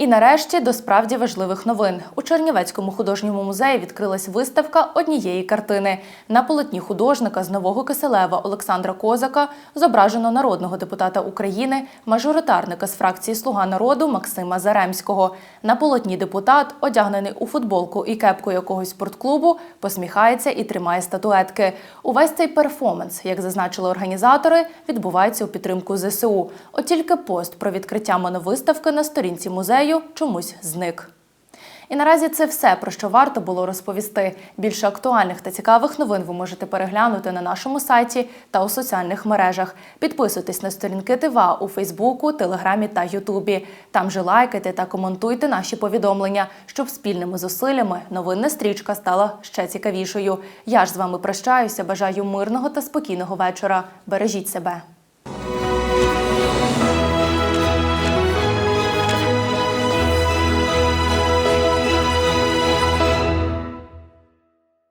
І нарешті до справді важливих новин. У Чернівецькому художньому музеї відкрилась виставка однієї картини. На полотні художника з Нового Киселева Олександра Козака зображено народного депутата України, мажоритарника з фракції Слуга народу Максима Заремського. На полотні депутат, одягнений у футболку і кепку якогось спортклубу, посміхається і тримає статуетки. Увесь цей перформанс, як зазначили організатори, відбувається у підтримку ЗСУ. От тільки пост про відкриття моновиставки на сторінці музею чомусь зник. І наразі це все, про що варто було розповісти. Більше актуальних та цікавих новин ви можете переглянути на нашому сайті та у соціальних мережах. Підписуйтесь на сторінки ТВА у Фейсбуку, Телеграмі та Ютубі. Там же лайкайте та коментуйте наші повідомлення, щоб спільними зусиллями новинна стрічка стала ще цікавішою. Я ж з вами прощаюся. Бажаю мирного та спокійного вечора. Бережіть себе.